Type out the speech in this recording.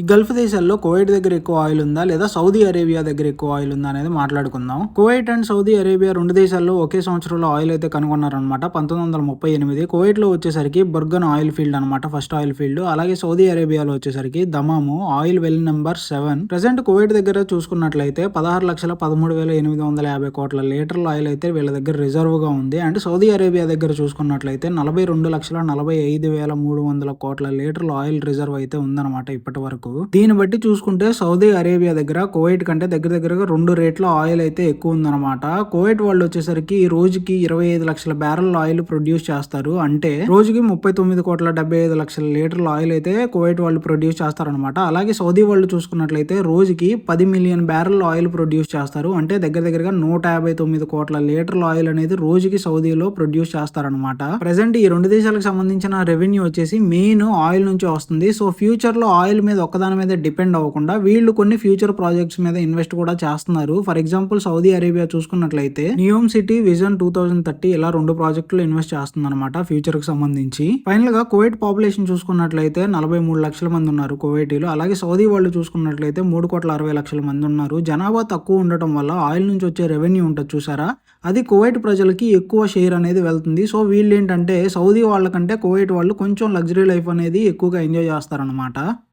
ఈ గల్ఫ్ దేశాల్లో కువైట్ దగ్గర ఎక్కువ ఆయిల్ ఉందా లేదా సౌదీ అరేబియా దగ్గర ఎక్కువ ఆయిల్ ఉందా అనేది మాట్లాడుకుందాం. కువైట్ అండ్ సౌదీ అరేబియా రెండు దేశాల్లో ఒకే సంవత్సరంలో ఆయిల్ అయితే కనుగొన్నారనమాట పంతొమ్మిది వందల ముప్పై ఎనిమిది కువైట్లో వచ్చేసరికి బుర్గన్ ఆయిల్ ఫీల్డ్ అనమాట ఫస్ట్ ఆయిల్ ఫీల్డ్. అలాగే సౌదీ అరేబియాలో వచ్చేసరికి Dammam oil well number seven. Present Kuwait దగ్గర చూసుకున్నట్లయితే పదహారు లక్షల పదమూడు వేల ఎనిమిది వందల యాభై కోట్ల లీటర్ల ఆయిల్ అయితే వీళ్ళ దగ్గర రిజర్వ్గా ఉంది. అండ్ సౌదీ అరేబియా దగ్గర చూసుకున్నట్లయితే నలభై రెండు లక్షల నలభై ఐదు వేల మూడు వందల కోట్ల లీటర్ల ఆయిల్ రిజర్వ్ అయితే ఉందన్నమాట ఇప్పటి వరకు దీన్ని బట్టి చూసుకుంటే సౌదీ అరేబియా దగ్గర కువైట్ కంటే దగ్గర దగ్గరగా రెండు రేట్ల ఆయిల్ అయితే ఎక్కువ ఉందన్నమాట. కువైట్ వాళ్ళు వచ్చేసరికి ఈ రోజుకి ఇరవై ఐదు లక్షల బ్యారెల్ ఆయిల్ ప్రొడ్యూస్ చేస్తారు. అంటే రోజుకి ముప్పై తొమ్మిది కోట్ల డెబ్బై ఐదు లక్షల లీటర్ల ఆయిల్ అయితే కువైట్ వాళ్ళు ప్రొడ్యూస్ చేస్తారనమాట అలాగే సౌదీ వాళ్ళు చూసుకున్నట్లయితే రోజుకి పది మిలియన్ బ్యారెల్ ఆయిల్ ప్రొడ్యూస్ చేస్తారు. అంటే దగ్గర దగ్గరగా నూట యాభై తొమ్మిది కోట్ల లీటర్ల ఆయిల్ అనేది రోజుకి సౌదీలో ప్రొడ్యూస్ చేస్తారనమాట ప్రెసెంట్ ఈ రెండు దేశాలకు సంబంధించిన రెవెన్యూ వచ్చేసి మెయిన్ ఆయిల్ నుంచి వస్తుంది. సో ఫ్యూచర్లో ఆయిల్ మీద ఒక్కదాని మీద డిపెండ్ అవ్వకుండా వీళ్ళు కొన్ని ఫ్యూచర్ ప్రాజెక్ట్స్ మీద ఇన్వెస్ట్ కూడా చేస్తున్నారు. ఫర్ ఎగ్జాంపుల్ సౌదీ అరేబియా చూసుకున్నట్లయితే Neom city vision two thousand thirty ఇలా రెండు ప్రాజెక్టులు ఇన్వెస్ట్ చేస్తుంది అనమాట ఫ్యూచర్కి సంబంధించి. ఫైనల్గా కోవిడ్ పాపులేషన్ చూసుకున్నట్లయితే నలభై మూడు లక్షల మంది ఉన్నారు కువైటీలో. అలాగే సౌదీ వాళ్ళు చూసుకున్నట్లయితే మూడు కోట్ల అరవై లక్షల మంది ఉన్నారు. జనాభా తక్కువ ఉండటం వల్ల ఆయిల్ నుంచి వచ్చే రెవెన్యూ ఉంటుంది చూసారా? అది కువైట్ ప్రజలకి ఎక్కువ షేర్ అనేది వెళ్తుంది. సో వీళ్ళు ఏంటంటే సౌదీ వాళ్ళకంటే కువైట్ వాళ్ళు కొంచెం లగ్జరీ లైఫ్ అనేది ఎక్కువగా ఎంజాయ్ చేస్తారనమాట